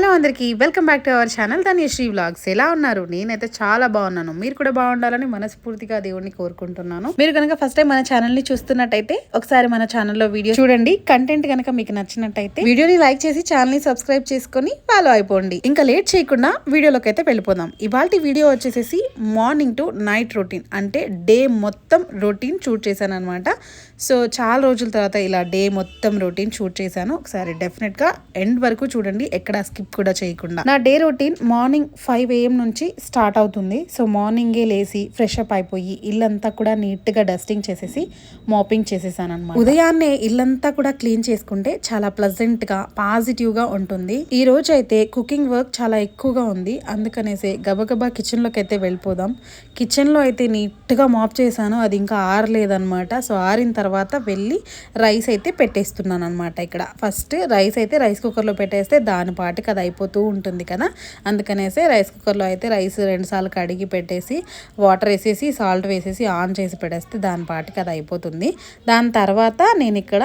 Hello అందరికీ welcome back to our channel Sri vlogs. ఎలా ఉన్నారు? నేనైతే చాలా బాగున్నాను. మీరు కూడా బాగుండాలని మనస్ఫూర్తిగా దేవుడిని కోరుకుంటున్నాను. మీరు కనుక ఫస్ట్ టైం మన ఛానల్ని చూస్తున్నట్టయితే ఒకసారి మన ఛానల్లో వీడియో చూడండి. కంటెంట్ కనుక మీకు నచ్చినట్టయితే వీడియోని లైక్ చేసి ఛానల్ని సబ్స్క్రైబ్ చేసుకొని ఫాలో అయిపోండి. ఇంకా లేట్ చేయకుండా వీడియోలోకి అయితే వెళ్ళిపోదాం. ఇవాళ వీడియో వచ్చేసేసి మార్నింగ్ టు నైట్ రొటీన్ అంటే డే మొత్తం రొటీన్ షూట్ చేశాను అనమాట సో చాలా రోజుల తర్వాత ఇలా డే మొత్తం రొటీన్ షూట్ చేశాను. ఒకసారి డెఫినెట్గా ఎండ్ వరకు చూడండి. ఎక్కడ స్కిప్ కూడా చేయకుండా. నా day routine morning five AM నుంచి స్టార్ట్ అవుతుంది. సో మార్నింగే లేసి ఫ్రెష్ అప్ అయిపోయి ఇల్లంతా కూడా నీట్గా డస్టింగ్ చేసేసి మాపింగ్ చేసేసాను అనమాట ఉదయాన్నే ఇల్లంతా కూడా క్లీన్ చేసుకుంటే చాలా ప్లజెంట్గా పాజిటివ్గా ఉంటుంది. ఈ రోజు అయితే కుకింగ్ వర్క్ చాలా ఎక్కువగా ఉంది. అందుకనేసి గబగబా కిచెన్లోకి అయితే వెళ్ళిపోదాం. కిచెన్లో అయితే నీట్గా మాప్ చేశాను. అది ఇంకా ఆరలేదనమాట సో ఆరిన తర్వాత వెళ్ళి రైస్ అయితే పెట్టేస్తున్నాను అనమాట ఇక్కడ. ఫస్ట్ రైస్ అయితే రైస్ కుక్కర్లో పెట్టేస్తే దాని పాటికి అది అయిపోతూ ఉంటుంది కదా. అందుకనేసి రైస్ కుక్కర్లో అయితే రైస్ రెండుసార్లు కడిగి పెట్టేసి వాటర్ వేసేసి సాల్ట్ వేసేసి ఆన్ చేసి పెట్టేస్తే దాని పాటికి అది అయిపోతుంది. దాని తర్వాత నేను ఇక్కడ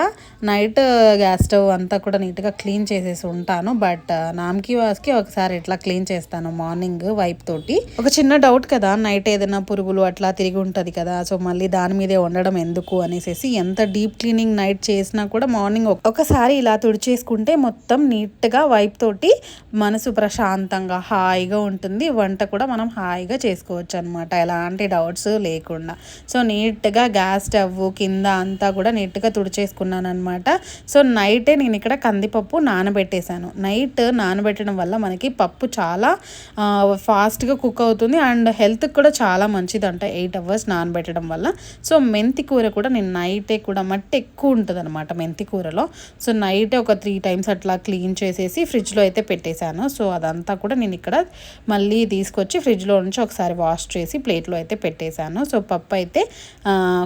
నైట్ గ్యాస్ స్టవ్ అంతా కూడా నీట్గా క్లీన్ చేసేసి ఉంటాను. బట్ నామ్కి వాస్కి ఒకసారి ఇట్లా క్లీన్ చేస్తాను మార్నింగ్ వైప్ తోటి. ఒక చిన్న డౌట్ కదా నైట్ ఏదైనా పురుగులు అట్లా తిరిగి ఉంటుంది కదా సో మళ్ళీ దాని మీదే ఉండడం ఎందుకు అనేసి ఎంత డీప్ క్లీనింగ్ నైట్ చేసినా కూడా మార్నింగ్ ఒకసారి ఇలా తుడిచేసుకుంటే మొత్తం నీట్గా వైప్ తోటి మనసు ప్రశాంతంగా హాయిగా ఉంటుంది. వంట కూడా మనం హాయిగా చేసుకోవచ్చు అనమాట ఎలాంటి డౌట్స్ లేకుండా. సో నీట్గా గ్యాస్ స్టవ్ కింద అంతా కూడా నీట్గా తుడిచేసుకున్నాను అనమాట సో నైటే నేను ఇక్కడ కందిపప్పు నానబెట్టేశాను. నైట్ నానబెట్టడం వల్ల మనకి పప్పు చాలా ఫాస్ట్గా కుక్ అవుతుంది. అండ్ హెల్త్కి కూడా చాలా మంచిది అంట ఎయిట్ అవర్స్ నానబెట్టడం వల్ల. సో మెంతి కూర కూడా నేను నైటే కూడా మట్టి ఎక్కువ ఉంటుంది అనమాట మెంతి కూరలో. సో నైటే ఒక త్రీ టైమ్స్ అట్లా క్లీన్ చేసేసి ఫ్రిడ్జ్లో అయితే పెట్టేశాను. సో అదంతా కూడా నేను ఇక్కడ మళ్ళీ తీసుకొచ్చి ఫ్రిడ్జ్లో నుంచి ఒకసారి వాష్ చేసి ప్లేట్లో అయితే పెట్టేశాను. సో పప్పు అయితే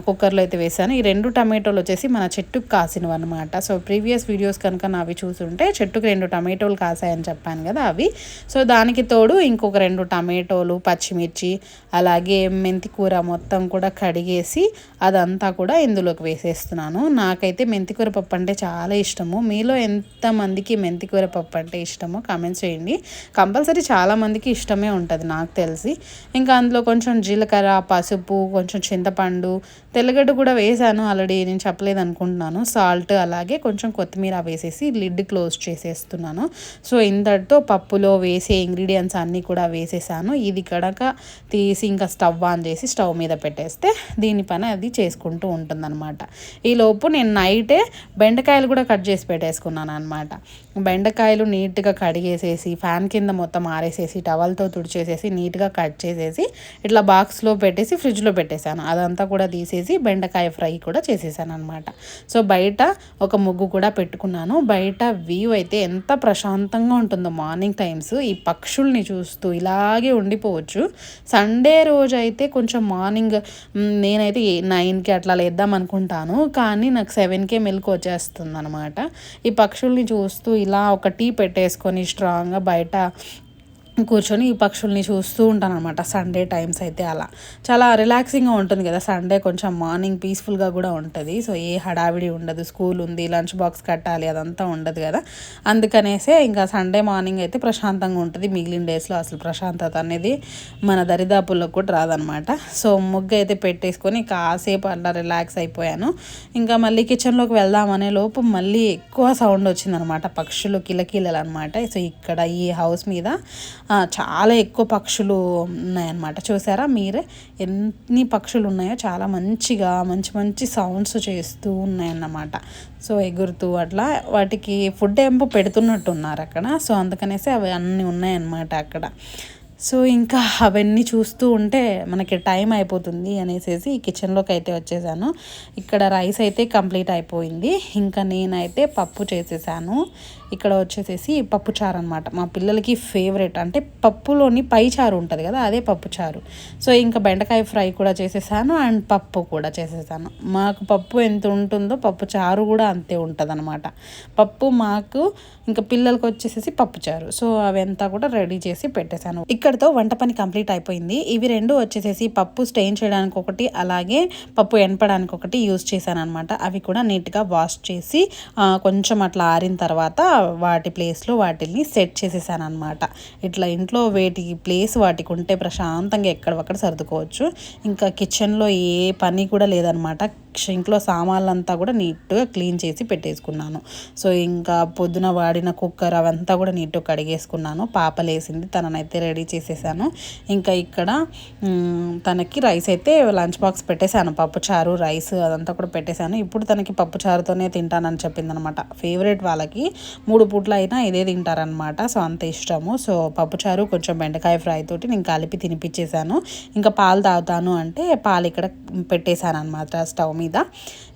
కుక్కర్లో అయితే వేసాను ఈ రెండు టమాటోలు వచ్చేసి మన చెట్టుకు కాసినవి అనమాట సో ప్రీవియస్ వీడియోస్ కనుక నావి చూసుంటే చెట్టుకు రెండు టమాటోలు కాసాయని చెప్పాను కదా అవి. సో దానికి తోడు ఇంకొక రెండు టమాటోలు పచ్చిమిర్చి అలాగే మెంతి కూర మొత్తం కూడా కడిగేసి అదంతా కూడా ఇందులోకి వేసేస్తున్నాను. నాకైతే మెంతికూర పప్పు అంటే చాలా ఇష్టము. మీలో ఎంతమందికి మెంతికూర పప్పు అంటే ఇష్టం? ఇష్టమో కామెంట్స్ చేయండి. కంపల్సరీ చాలామందికి ఇష్టమే ఉంటుంది నాకు తెలిసి. ఇంకా అందులో కొంచెం జీలకర్ర పసుపు కొంచెం చింతపండు తెల్లగడ్డ కూడా వేసాను ఆల్రెడీ నేను చెప్పలేదు అనుకుంటున్నాను. సాల్ట్ అలాగే కొంచెం కొత్తిమీర వేసేసి లిడ్ క్లోజ్ చేసేస్తున్నాను. సో ఇంతటితో పప్పులో వేసే ఇంగ్రీడియంట్స్ అన్నీ కూడా వేసేసాను. ఇది కడక తీసి ఇంకా స్టవ్ ఆన్ చేసి స్టవ్ మీద పెట్టేస్తే దీని పని అది చేసుకుంటూ ఉంటుందన్నమాట. ఈలోపు నేను నైటే బెండకాయలు కూడా కట్ చేసి పెట్టేసుకున్నాను అనమాట బెండకాయలు నీట్గా కడిగేసేసి ఫ్యాన్ కింద మొత్తం ఆరేసేసి టవల్తో తుడిచేసేసి నీట్గా కట్ చేసేసి ఇట్లా బాక్స్లో పెట్టేసి ఫ్రిడ్జ్లో పెట్టేశాను. అదంతా కూడా తీసేసి బెండకాయ ఫ్రై కూడా చేసేసాను అనమాట సో బయట ఒక ముగ్గు కూడా పెట్టుకున్నాను. బయట వ్యూ అయితే ఎంత ప్రశాంతంగా ఉంటుందో మార్నింగ్ టైమ్స్. ఈ పక్షుల్ని చూస్తూ ఇలాగే ఉండిపోవచ్చు. సండే రోజు అయితే కొంచెం మార్నింగ్ నేనైతే నైన్కి అట్లా లేద్దాం అనుకుంటాను. కానీ నాకు సెవెన్కే మెలకు వచ్చేస్తుంది అనమాట ఈ పక్షుల్ని చూస్తూ ఇలా ఒక టీ పెట్టేసుకొని తీసుకొని స్ట్రాంగ్గా బయట కూర్చొని ఈ పక్షుల్ని చూస్తూ ఉంటాను అనమాట సండే టైమ్స్ అయితే అలా. చాలా రిలాక్సింగ్గా ఉంటుంది కదా. సండే కొంచెం మార్నింగ్ పీస్ఫుల్గా కూడా ఉంటుంది. సో ఏ హడావిడి ఉండదు. స్కూల్ ఉంది లంచ్ బాక్స్ కట్టాలి అదంతా ఉండదు కదా. అందుకనేసే ఇంకా సండే మార్నింగ్ అయితే ప్రశాంతంగా ఉంటుంది. మిగిలిన డేస్లో అసలు ప్రశాంతత అనేది మన దరిదాపుల్లో కూడా రాదనమాట సో ముగ్గు అయితే పెట్టేసుకొని కాసేపు అట్లా రిలాక్స్ అయిపోయాను. ఇంకా మళ్ళీ కిచెన్లోకి వెళ్దామనే లోపు మళ్ళీ ఎక్కువ సౌండ్ వచ్చిందనమాట పక్షులు కిలకిలలు అనమాట సో ఇక్కడ ఈ హౌస్ మీద చాలా ఎక్కువ పక్షులు ఉన్నాయన్నమాట. చూసారా మీరే? ఎన్ని పక్షులు ఉన్నాయో చాలా మంచిగా మంచి మంచి సౌండ్స్ చేస్తూ ఉన్నాయన్నమాట. సో ఎగురుతూ అట్లా వాటికి ఫుడ్ ఏంపో పెడుతున్నట్టున్నారు అక్కడ. సో అందుకనేసి అవి అన్నీ ఉన్నాయన్నమాట అక్కడ. సో ఇంకా అవన్నీ చూస్తూ ఉంటే మనకి టైం అయిపోతుంది అనేసి కిచెన్లోకి అయితే వచ్చేసాను. ఇక్కడ రైస్ అయితే కంప్లీట్ అయిపోయింది. ఇంకా నేనైతే పప్పు చేసేసాను. ఇక్కడ వచ్చేసేసి పప్పుచారు అనమాట మా పిల్లలకి ఫేవరెట్ అంటే పప్పులోని పై చారు ఉంటుంది కదా అదే పప్పుచారు సో ఇంకా బెండకాయ ఫ్రై కూడా చేసేసాను అండ్ పప్పు కూడా చేసేసాను. మాకు పప్పు ఎంత ఉంటుందో పప్పు చారు కూడా అంతే ఉంటుంది అనమాట పప్పు మాకు ఇంకా పిల్లలకి వచ్చేసేసి పప్పుచారు సో అవంతా కూడా రెడీ చేసి పెట్టేశాను. ఇక్కడతో వంట పని కంప్లీట్ అయిపోయింది. ఇవి రెండు వచ్చేసేసి పప్పు స్టెయిన్ చేయడానికి ఒకటి అలాగే పప్పు ఎనపడానికి ఒకటి యూస్ చేశాను అనమాట అవి కూడా నీట్గా వాష్ చేసి కొంచెం అట్లా ఆరిన తర్వాత వాటి ప్లేస్లో వాటిని సెట్ చేసేసాను అనమాట ఇట్లా ఇంట్లో వేటి ప్లేస్ వాటికి ఉంటే ప్రశాంతంగా ఎక్కడ సర్దుకోవచ్చు. ఇంకా కిచెన్లో ఏ పని కూడా లేదనమాట షింక్లో సామాన్లంతా కూడా నీట్గా క్లీన్ చేసి పెట్టేసుకున్నాను. సో ఇంకా పొద్దున వాడిన కుక్కర్ అవంతా కూడా నీట్గా కడిగేసుకున్నాను. పాప లేసింది తననైతే రెడీ చేసేసాను. ఇంకా ఇక్కడ తనకి రైస్ అయితే లంచ్ బాక్స్ పెట్టేశాను. పప్పు చారు రైస్ అదంతా కూడా పెట్టేశాను. ఇప్పుడు తనకి పప్పు చారుతోనే తింటానని చెప్పిందనమాట. ఫేవరెట్ వాళ్ళకి మూడు పూట్ల అయినా ఇదే తింటారనమాట. సో అంత ఇష్టము. సో పప్పు చారు కొంచెం బెండకాయ ఫ్రై తోటి నేను కలిపి తినిపించేశాను ఇంకా పాలు తాగుతాను అంటే పాలు ఇక్కడ పెట్టేశాను అనమాట స్టవ్ మీద.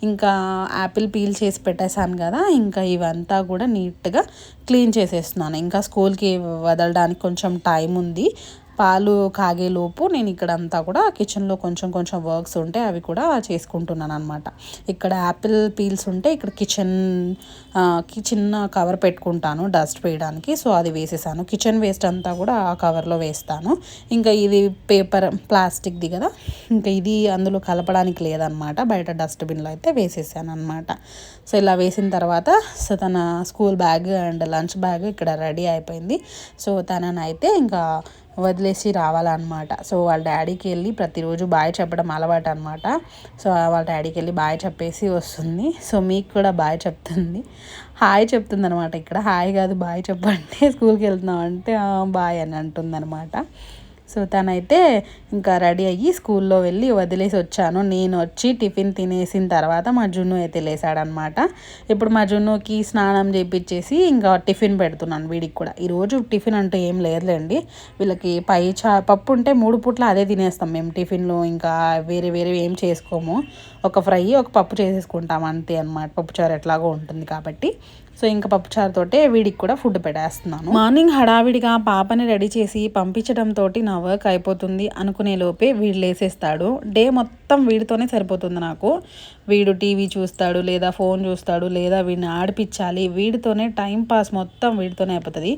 ఇంకా యాపిల్ పీల్ చేసి పెట్టేశాను కదా ఇంకా ఇవంతా కూడా నీట్గా క్లీన్ చేసేస్తున్నాను. ఇంకా స్కూల్కి వదలడానికి కొంచెం టైం ఉంది. పాలు కాగేలోపు నేను ఇక్కడ అంతా కూడా కిచెన్లో కొంచెం కొంచెం వర్క్స్ ఉంటే అవి కూడా చేసుకుంటున్నాను అనమాట ఇక్కడ యాపిల్ పీల్స్ ఉంటే ఇక్కడ కిచెన్కి చిన్న కవర్ పెట్టుకుంటాను డస్ట్ వేయడానికి. సో అది వేసేసాను. కిచెన్ వేస్ట్ అంతా కూడా ఆ కవర్లో వేస్తాను. ఇంకా ఇది పేపర్ ప్లాస్టిక్ది కదా? ఇంకా ఇది అందులో కలపడానికి లేదనమాట బయట డస్ట్బిన్లో అయితే వేసేసాను అనమాట సో ఇలా వేసిన తర్వాత సో తన school bag and lunch bag ఇక్కడ రెడీ అయిపోయింది. సో తననైతే ఇంకా వదిలేసి రావాలన్నమాట. సో వాళ్ళ డాడీకి వెళ్ళి ప్రతిరోజు బాయ్ చెప్పడం అలవాటు అనమాట సో వాళ్ళ డాడీకి వెళ్ళి బాయ్ చెప్పేసి వస్తుంది. సో మీకు కూడా బాయ్ చెప్తుంది. హాయ్ చెప్తుంది అనమాట ఇక్కడ. హాయ్ కాదు బాయ్ చెప్పంటే స్కూల్కి వెళ్తున్నాం అంటే బాయ్ అని అంటుంది అనమాట సో తనైతే ఇంకా రెడీ అయ్యి స్కూల్లో వెళ్ళి వదిలేసి వచ్చాను. నేను వచ్చి టిఫిన్ తినేసిన తర్వాత మా జున్ను అయితే లేసాడనమాట. ఇప్పుడు మా జున్నుకి స్నానం చేయించేసి ఇంకా టిఫిన్ పెడుతున్నాను వీడికి కూడా. ఈరోజు టిఫిన్ అంటే ఏం లేదులేండి. వీళ్ళకి పై చా పప్పు ఉంటే మూడు పూట్ల అదే తినేస్తాం మేము టిఫిన్లో. ఇంకా వేరే వేరే ఏం చేసుకోము. ఒక ఫ్రై ఒక పప్పు చేసేసుకుంటాం అంతే అనమాట పప్పుచారు ఎట్లాగో ఉంటుంది కాబట్టి. సో ఇంకా పప్పుచారుతోటే వీడికి కూడా ఫుడ్ పెట్టేస్తున్నాను. మార్నింగ్ హడావిడిగా పాపని రెడీ చేసి పంపించడంతో నా వర్క్ అయిపోతుంది అనుకునే లోపే వీడు లేసేస్తాడు. డే మొత్తం వీడితోనే సరిపోతుంది నాకు. వీడు టీవీ చూస్తాడు లేదా ఫోన్ చూస్తాడు లేదా వీడిని ఆడిపించాలి. వీడితోనే టైం పాస్ మొత్తం వీడితోనే అయిపోతుంది.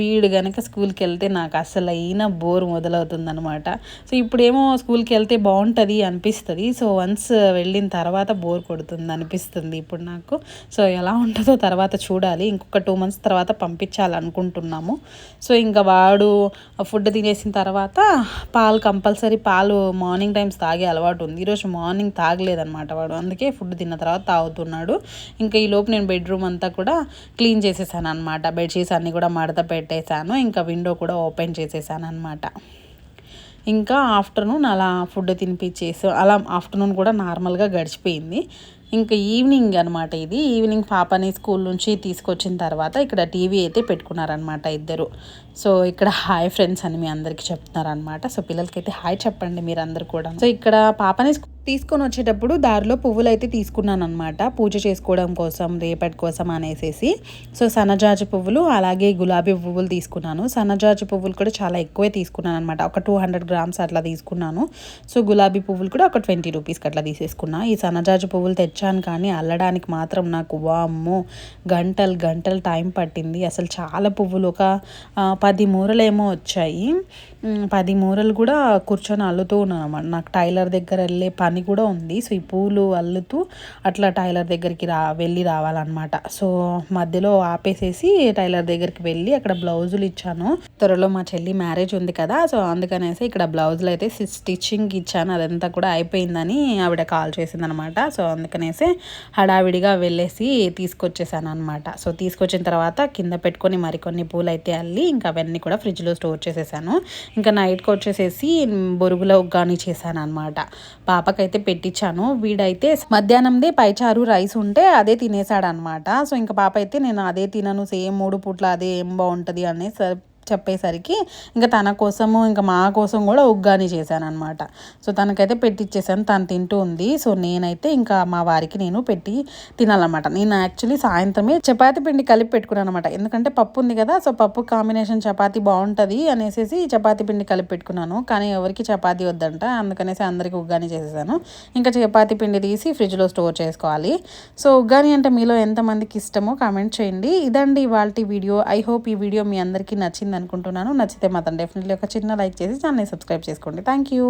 వీడు కనుక స్కూల్కి వెళ్తే నాకు అసలు అయినా బోర్ మొదలవుతుంది అనమాట సో ఇప్పుడేమో స్కూల్కి వెళ్తే బాగుంటుంది అనిపిస్తుంది. సో వన్స్ వెళ్ళిన తర్వాత బోర్ కొడుతుంది అనిపిస్తుంది ఇప్పుడు నాకు. సో ఎలా ఉంటుందో తర్వాత చూడాలి. ఇంకొక టూ మంత్స్ తర్వాత పంపించాలనుకుంటున్నాము. సో ఇంకా వాడు ఫుడ్ తినేసిన తర్వాత పాలు కంపల్సరీ పాలు మార్నింగ్ టైమ్స్ తాగే అలవాటు ఉంది. ఈరోజు మార్నింగ్ తాగలేదనమాట వాడు. అందుకే ఫుడ్ తిన్న తర్వాత తాగుతున్నాడు. ఇంకా ఈ లోపు నేను బెడ్రూమ్ అంతా కూడా క్లీన్ చేసేసాను అనమాట బెడ్షీట్స్ అన్నీ కూడా మడత పెట్టేశాను. ఇంకా విండో కూడా ఓపెన్ చేసేసాను అనమాట ఇంకా ఆఫ్టర్నూన్ అలా ఫుడ్ తినిపించేసి అలా ఆఫ్టర్నూన్ కూడా నార్మల్గా గడిచిపోయింది. ఇంకా ఈవినింగ్ అనమాట ఇది. ఈవినింగ్ పాపని స్కూల్ నుంచి తీసుకొచ్చిన తర్వాత ఇక్కడ టీవీ అయితే పెట్టుకున్నారనమాట ఇద్దరు. సో ఇక్కడ హాయ్ ఫ్రెండ్స్ అని మీ అందరికీ చెప్తున్నారనమాట సో పిల్లలకి అయితే హాయ్ చెప్పండి మీరు అందరు కూడా సో ఇక్కడ పాపని తీసుకొని వచ్చేటప్పుడు దారిలో పువ్వులు అయితే తీసుకున్నాను అనమాట పూజ చేసుకోవడం కోసం రేపటి కోసం అనేసేసి. సో సన్నజాజి పువ్వులు అలాగే గులాబీ పువ్వులు తీసుకున్నాను. సన్నజాజి పువ్వులు కూడా చాలా ఎక్కువే తీసుకున్నాను అనమాట ఒక టూ హండ్రెడ్ గ్రామ్స్ అట్లా తీసుకున్నాను. సో గులాబీ పువ్వులు కూడా ఒక ట్వంటీ రూపీస్కి అట్లా తీసేసుకున్నా. ఈ సన్నజాజి పువ్వులు తెచ్చాను కానీ అల్లడానికి మాత్రం నాకు వామ్మో! గంటలు గంటలు టైం పట్టింది. అసలు చాలా పువ్వులు ఒక పది మూరలేమో వచ్చాయి. పది మూరలు కూడా కూర్చొని అల్లుతూ ఉన్నాను అనమాట నాకు టైలర్ దగ్గర వెళ్ళే పని కూడా ఉంది. సో ఈ పూలు అల్లుతూ అట్లా టైలర్ దగ్గరికి రా వెళ్ళి రావాలన్నమాట. సో మధ్యలో ఆపేసేసి టైలర్ దగ్గరికి వెళ్ళి అక్కడ బ్లౌజులు ఇచ్చాను. త్వరలో మా చెల్లి మ్యారేజ్ ఉంది కదా సో అందుకనేసి ఇక్కడ బ్లౌజులు అయితే స్టిచ్చింగ్ ఇచ్చాను. అదంతా కూడా అయిపోయిందని ఆవిడ కాల్ చేసింది అనమాట సో అందుకనేసి హడావిడిగా వెళ్ళేసి తీసుకొచ్చేసాను అనమాట సో తీసుకొచ్చిన తర్వాత కింద పెట్టుకొని మరికొన్ని పూలు అయితే అల్లి ఇంకా అవన్నీ కూడా ఫ్రిడ్జ్లో స్టోర్ చేసేసాను. ఇంకా నైట్కి వచ్చేసేసి బొరుగులో ఉగ్గాని చేశాను అనమాట పాపకైతే పెట్టించాను వీడైతే మధ్యాహ్నందే పైచారు రైస్ ఉంటే అదే తినేసాడనమాట సో ఇంకా పాప అయితే నేను అదే తినను సేమ్ మూడు పూట్ల అదే ఏం బాగుంటుంది అనేసి చెప్పేసరికి ఇంకా తన కోసము ఇంకా మా కోసం కూడా ఉగ్గాని చేశాను అనమాట సో తనకైతే పెట్టిచ్చేసాను తను తింటూ ఉంది. సో నేనైతే ఇంకా మా వారికి నేను పెట్టి తినాలన్నమాట. నేను యాక్చువల్లీ సాయంత్రమే చపాతి పిండి కలిపి పెట్టుకున్నాను అనమాట ఎందుకంటే పప్పు ఉంది కదా సో పప్పు కాంబినేషన్ చపాతి బాగుంటుంది అనేసి చపాతి పిండి కలిపి పెట్టుకున్నాను. కానీ ఎవరికి చపాతి వద్దంట అందుకనేసి అందరికి ఉగ్గాని చేసేసాను. ఇంకా చపాతి పిండి తీసి ఫ్రిడ్జ్లో స్టోర్ చేసుకోవాలి. సో ఉగ్గాని అంటే మీలో ఎంతమందికి ఇష్టమో కామెంట్ చేయండి. ఇదండి ఇవాళ వీడియో. ఐ హోప్ ఈ వీడియో మీ అందరికీ నచ్చింది. అనుకుంటున్నాను. నచ్చితే మాత్రం డెఫినెట్లీ ఒక చిన్న లైక్ చేసి ఛానల్ని సబ్స్క్రైబ్ చేసుకోండి. Thank you